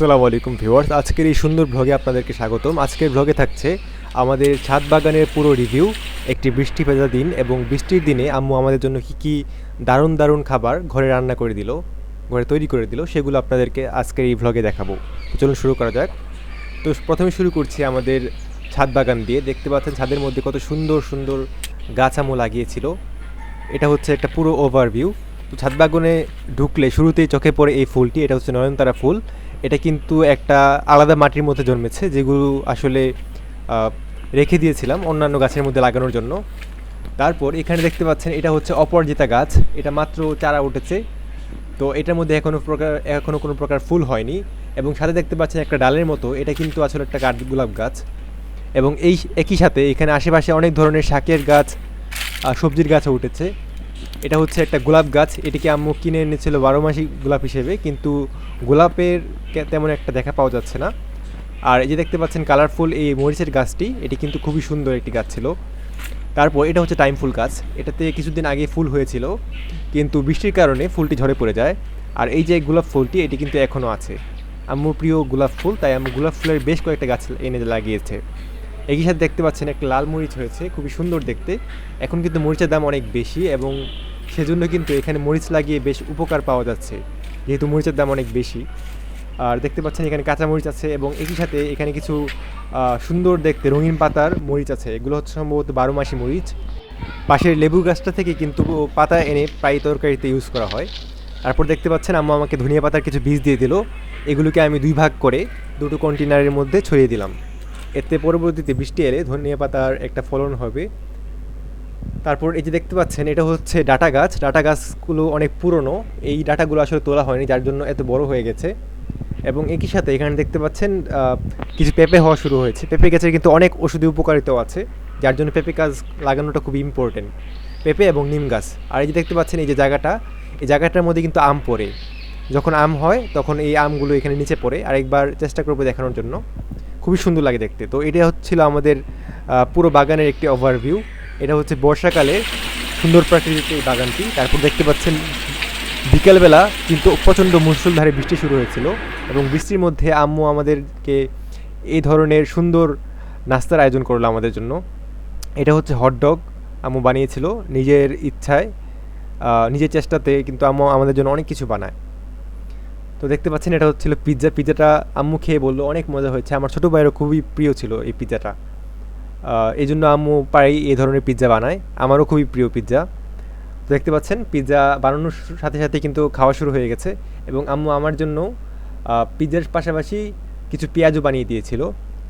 আসসালামু আলাইকুম ভিউয়ার্স। আজকের এই সুন্দর ব্লগে আপনাদেরকে স্বাগতম। আজকের ব্লগে থাকছে আমাদের ছাদ বাগানের পুরো রিভিউ একটি বৃষ্টি ভেজা দিন এবং বৃষ্টির দিনে আম্মু আমাদের জন্য কী কী দারুণ দারুণ খাবার ঘরে রান্না করে দিল, ঘরে তৈরি করে দিল, সেগুলো আপনাদেরকে আজকের এই ব্লগে দেখাবো। চলুন শুরু করা যাক। তো প্রথমে শুরু করছি আমাদের ছাদ বাগান দিয়ে। দেখতে পাচ্ছেন ছাদের মধ্যে কত সুন্দর সুন্দর গাছ আমু লাগিয়েছিল। এটা হচ্ছে একটা পুরো ওভারভিউ তো ছাদ বাগানে ঢুকলে শুরুতেই চোখে পড়ে এই ফুলটি, এটা হচ্ছে নয়নতারা ফুল। এটা কিন্তু একটা আলাদা মাটির মধ্যে জন্মেছে, যেগুলো আসলে রেখে দিয়েছিলাম অন্যান্য গাছের মধ্যে লাগানোর জন্য। তারপর এখানে দেখতে পাচ্ছেন এটা হচ্ছে অপরাজিতা গাছ, এটা মাত্র চারা উঠেছে। তো এটার মধ্যে এখনও প্রকার, এখনও কোনো প্রকার ফুল হয়নি এবং সাথে দেখতে পাচ্ছেন একটা ডালের মতো, এটা কিন্তু আসলে একটা কাঠ গোলাপ গাছ। এবং এই একই সাথে এখানে আশেপাশে অনেক ধরনের শাকের গাছ সবজির গাছও উঠেছে। এটা হচ্ছে একটা গোলাপ গাছ। এটিকে আম্মু কিনে এনেছিল বারো মাসি গোলাপ হিসেবে, কিন্তু গোলাপের তেমন একটা দেখা পাওয়া যাচ্ছে না। আর এই যে দেখতে পাচ্ছেন কালারফুল এই মরিচের গাছটি, এটি কিন্তু খুবই সুন্দর একটি গাছ ছিল। তারপর এটা হচ্ছে টাইম ফুল গাছ। এটাতে কিছুদিন আগে ফুল হয়েছিল, কিন্তু বৃষ্টির কারণে ফুলটি ঝরে পড়ে যায়। আর এই যে গোলাপ ফুলটি, এটি কিন্তু এখনও আছে। আম্মুর প্রিয় গোলাপ ফুল, তাই আমি গোলাপ ফুলের বেশ কয়েকটা গাছ এনে লাগিয়েছে। একই সাথে দেখতে পাচ্ছেন একটা লাল মরিচ হয়েছে, খুবই সুন্দর দেখতে। এখন কিন্তু মরিচের দাম অনেক বেশি এবং সেজন্য কিন্তু এখানে মরিচ লাগিয়ে বেশ উপকার পাওয়া যাচ্ছে। যেহেতু মরিচের দাম অনেক বেশি। আর দেখতে পাচ্ছেন এখানে কাঁচা মরিচ আছে এবং একই সাথে এখানে কিছু সুন্দর দেখতে রঙিন পাতার মরিচ আছে। এগুলো হচ্ছে সম্ভবত বারো মাসি মরিচ। পাশের লেবু গাছটা থেকে কিন্তু পাতা এনে প্রায় তরকারিতে ইউজ করা হয়। তারপর দেখতে পাচ্ছেন আম্মা আমাকে ধনিয়া পাতার কিছু বীজ দিয়ে দিল। এগুলোকে আমি দুই ভাগ করে দুটো কন্টেনারের মধ্যে ছড়িয়ে দিলাম। এতে পরবর্তীতে বৃষ্টি এলে ধনিয়া পাতার একটা ফলন হবে। তারপর এই যে দেখতে পাচ্ছেন, এটা হচ্ছে ডাটা গাছ। ডাটা গাছগুলো অনেক পুরনো। এই ডাটাগুলো আসলে তোলা হয়নি, যার জন্য এত বড় হয়ে গেছে। এবং একই সাথে এখানে দেখতে পাচ্ছেন কিছু পেঁপে হওয়া শুরু হয়েছে। পেঁপে গাছের কিন্তু অনেক ওষুধি উপকারিতাও আছে, যার জন্য পেঁপে গাছ লাগানোটা খুবই ইম্পর্টেন্ট পেঁপে এবং নিম গাছ। আর এই যে দেখতে পাচ্ছেন, এই যে জায়গাটা, এই জায়গাটার মধ্যে কিন্তু আম পড়ে। যখন আম হয়, তখন এই আমগুলো এখানে নিচে পড়ে। আরেকবার চেষ্টা করব দেখানোর জন্য। খুবই সুন্দর লাগে দেখতে। তো এটা হচ্ছিল আমাদের পুরো বাগানের একটি ওভারভিউ এটা হচ্ছে বর্ষাকালে সুন্দর প্রাকৃতিক এই বাগানটি। তারপর দেখতে পাচ্ছেন বিকেলবেলা কিন্তু প্রচণ্ড মুষলধারে বৃষ্টি শুরু হয়েছিল এবং বৃষ্টির মধ্যে আম্মু আমাদেরকে এই ধরনের সুন্দর নাস্তার আয়োজন করল আমাদের জন্য। এটা হচ্ছে হটডগ আম্মু বানিয়েছিল নিজের ইচ্ছায় নিজের চেষ্টাতে কিন্তু আম্মু আমাদের জন্য অনেক কিছু বানায়। তো দেখতে পাচ্ছেন এটা হচ্ছিল পিৎজা পিৎজাটা আম্মু খেয়ে বলল, অনেক মজা হয়েছে। আমার ছোটো ভাইয়েরও খুবই প্রিয় ছিল এই পিৎজাটা এই জন্য আম্মু প্রায়ই এই ধরনের পিৎজা বানায়। আমারও খুবই প্রিয় পিৎজা দেখতে পাচ্ছেন পিৎজা বানানোর সাথে সাথে কিন্তু খাওয়া শুরু হয়ে গেছে এবং আম্মু আমার জন্য পিৎজার পাশাপাশি কিছু পেঁয়াজও বানিয়ে দিয়েছিল।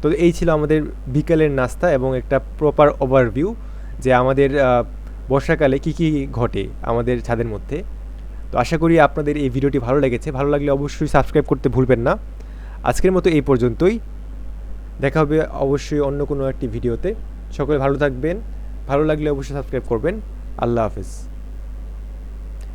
তো এই ছিল আমাদের বিকেলের নাস্তা এবং একটা প্রপার ওভারভিউ যে আমাদের বর্ষাকালে কী কী ঘটে আমাদের ছাদের মধ্যে। তো আশা করি আপনাদের এই ভিডিওটি ভালো লেগেছে। ভালো লাগলে অবশ্যই সাবস্ক্রাইব করতে ভুলবেন না। আজকের মতো এই পর্যন্তই। দেখা হবে অবশ্যই অন্য কোনো একটি ভিডিওতে। সকলে ভালো থাকবেন। ভালো লাগলে অবশ্যই সাবস্ক্রাইব করবেন। আল্লাহ হাফেজ।